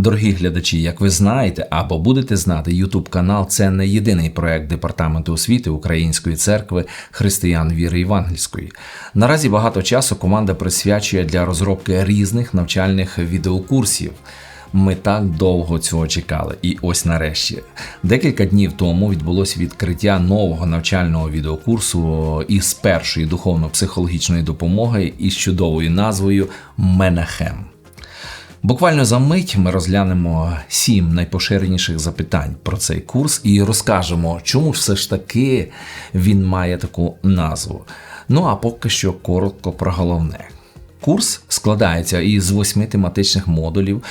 Дорогі глядачі, як ви знаєте або будете знати, YouTube канал це не єдиний проект департаменту освіти Української церкви християн віри євангельської. Наразі багато часу команда присвячує для розробки різних навчальних відеокурсів. Ми так довго цього чекали, і ось нарешті. Декілька днів тому відбулося відкриття нового навчального відеокурсу із першої духовно-психологічної допомоги із чудовою назвою Менахем. Буквально за мить ми розглянемо сім найпоширеніших запитань про цей курс і розкажемо, чому все ж таки він має таку назву. Ну а поки що коротко про головне. Курс складається із восьми тематичних модулів.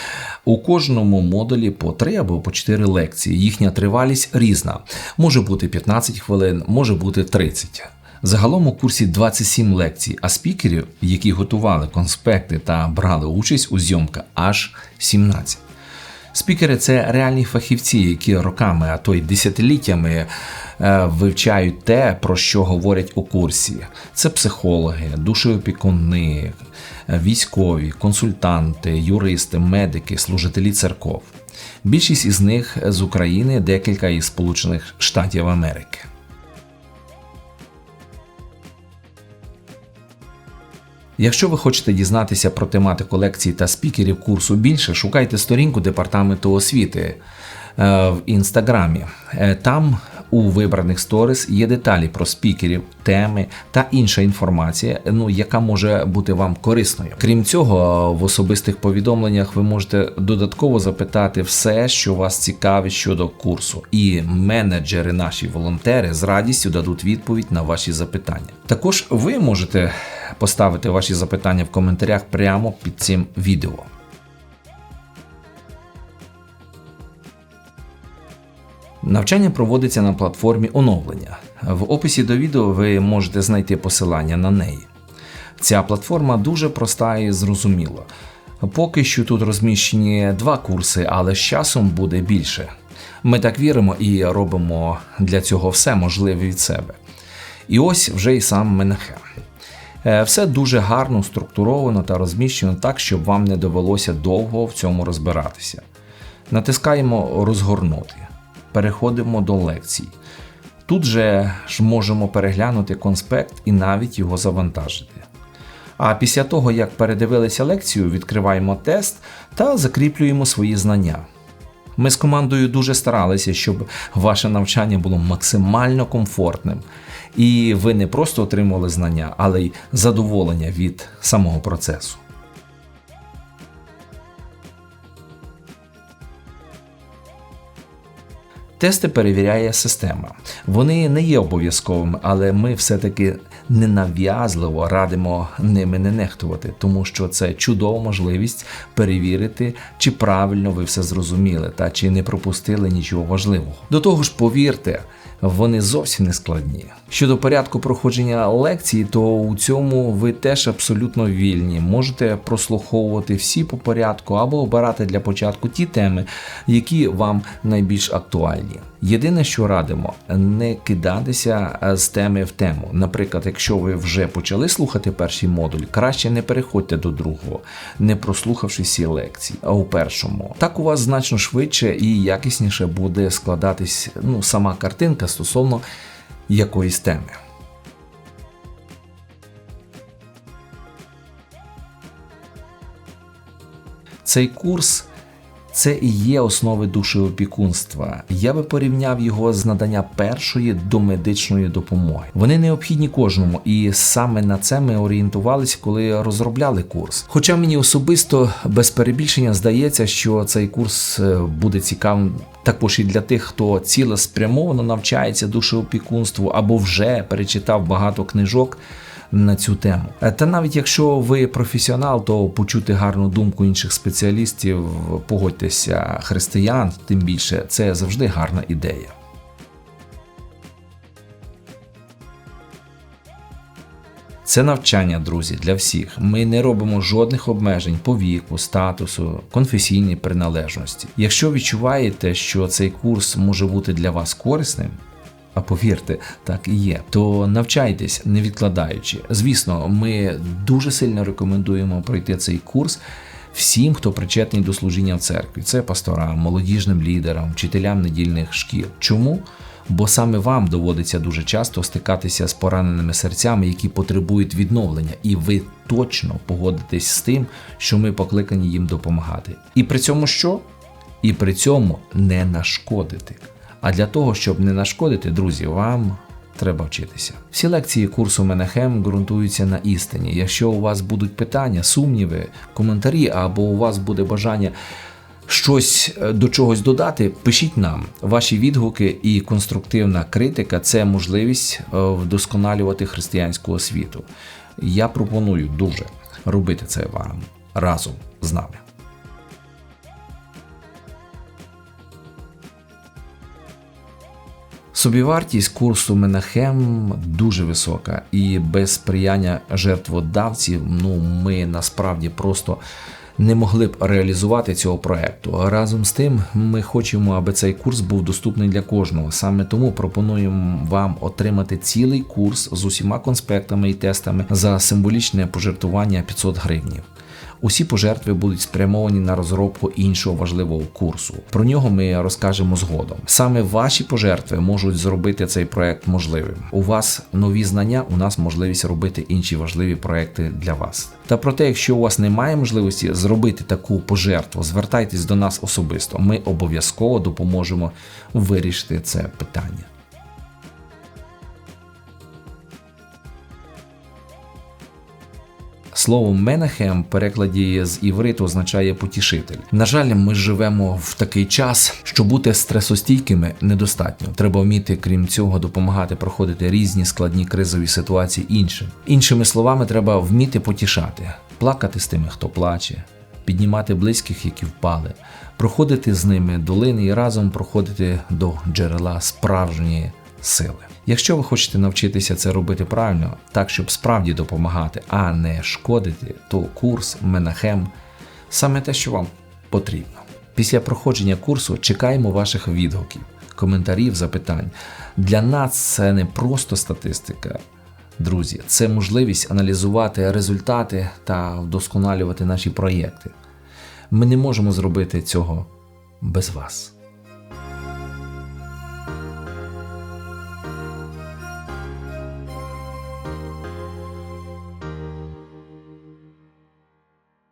У кожному модулі по три або по чотири лекції. Їхня тривалість різна. Може бути 15 хвилин, може бути 30. Загалом у курсі 27 лекцій, а спікерів, які готували конспекти та брали участь у зйомках, аж 17. Спікери це реальні фахівці, які роками, а то й десятиліттями е, вивчають те, про що говорять у курсі. Це психологи, душеопікуни, військові, консультанти, юристи, медики, служителі церков. Більшість із них з України, декілька із Сполучених Штатів Америки. Якщо ви хочете дізнатися про тематику лекцій та спікерів курсу більше, шукайте сторінку департаменту освіти е, в інстаграмі. Е, там у вибраних сторіс є деталі про спікерів, теми та інша інформація, ну яка може бути вам корисною. Крім цього, в особистих повідомленнях ви можете додатково запитати все, що вас цікавить щодо курсу, і менеджери, наші волонтери з радістю дадуть відповідь на ваші запитання. Також ви можете поставити ваші запитання в коментарях прямо під цим відео. Навчання проводиться на платформі оновлення. В описі до відео ви можете знайти посилання на неї. Ця платформа дуже проста і зрозуміла. Поки що тут розміщені два курси, але з часом буде більше. Ми так віримо і робимо для цього все можливе від себе. І ось вже і сам Менахем. Е, все дуже гарно структуровано та розміщено так, щоб вам не довелося довго в цьому розбиратися. Натискаємо Розгорнути. Переходимо до лекцій. Тут же ж можемо переглянути конспект і навіть його завантажити. А після того, як передивилися лекцію, відкриваємо тест та закріплюємо свої знання. Ми з командою дуже старалися, щоб ваше навчання було максимально комфортним, і ви не просто отримували знання, але й задоволення від самого процесу. Тести перевіряє система. Вони не є обов'язковими, але ми все-таки ненав'язливо радимо ними не нехтувати, тому що це чудова можливість перевірити, чи правильно ви все зрозуміли та чи не пропустили нічого важливого. До того ж, повірте вони зовсім не складні. Щодо порядку проходження лекції, то у цьому ви теж абсолютно вільні. Можете прослуховувати всі по порядку або обирати для початку ті теми, які вам найбільш актуальні. Єдине, що радимо, не кидатися з теми в тему. Наприклад, якщо ви вже почали слухати перший модуль, краще не переходьте до другого, не прослухавши всі лекції, а у першому. Так у вас значно швидше і якісніше буде складатись ну, сама картинка стосовно якоїсь теми. Цей курс це і є основи душеопікунства. Я би порівняв його з надання першої домедичної допомоги. Вони необхідні кожному, і саме на це ми орієнтувалися, коли розробляли курс. Хоча мені особисто без перебільшення здається, що цей курс е, буде цікавим. Також і для тих, хто цілеспрямовано навчається душеопікунству або вже перечитав багато книжок на цю тему. Е, та навіть якщо ви професіонал, то почути гарну думку інших спеціалістів, погодьтеся, християн, тим більше це завжди гарна ідея. Це навчання, друзі, для всіх. Ми не робимо жодних обмежень по віку, статусу, конфесійній приналежності. Якщо відчуваєте, що цей курс може бути для вас корисним, а повірте, так і є. То навчайтесь, не відкладаючи. Звісно, ми дуже сильно рекомендуємо пройти цей курс всім, хто причетний до служіння в церкві. Це пасторам, молодіжним лідерам, вчителям недільних шкіл. Чому? Бо саме вам доводиться дуже часто стикатися з пораненими серцями, які потребують відновлення, і ви точно погодитесь з тим, що ми покликані їм допомагати. І при цьому що? І при цьому не нашкодити. А для того, щоб не нашкодити, друзі, вам треба вчитися. Всі лекції курсу Менахем ґрунтуються на істині. Якщо у вас будуть питання, сумніви, коментарі, або у вас буде бажання щось е, до чогось додати, пишіть нам. Ваші відгуки і конструктивна критика це можливість е, вдосконалювати християнську освіту. Я пропоную дуже робити це вам разом з нами. Собівартість курсу Менахем дуже висока, і без сприяння жертводавців ну, ми насправді просто не могли б реалізувати цього проекту. Разом з тим, ми хочемо, аби цей курс був доступний для кожного. Саме тому пропонуємо вам отримати цілий курс з усіма конспектами і тестами за символічне пожертвування 500 гривнів. Усі пожертви будуть спрямовані на розробку іншого важливого курсу. Про нього ми розкажемо згодом. Саме ваші пожертви можуть зробити цей проект можливим. У вас нові знання, у нас можливість робити інші важливі проекти для вас. Та проте, якщо у вас немає можливості зробити таку пожертву, звертайтесь до нас особисто. Ми обов'язково допоможемо вирішити це питання. Слово Менахем в перекладі з івриту означає потішитель. На жаль, ми живемо в такий час, що бути стресостійкими недостатньо. Треба вміти, крім цього, допомагати проходити різні складні кризові ситуації іншим. Іншими словами, треба вміти потішати, плакати з тими, хто плаче, піднімати близьких, які впали, проходити з ними долини і разом проходити до джерела справжньої сили. Якщо ви хочете навчитися це робити правильно, так щоб справді допомагати, а не шкодити, то курс Менахем саме те, що вам потрібно. Після проходження курсу чекаємо ваших відгуків, коментарів, запитань. Для нас це не просто статистика. Друзі, це можливість аналізувати результати та вдосконалювати наші проєкти. Ми не можемо зробити цього без вас.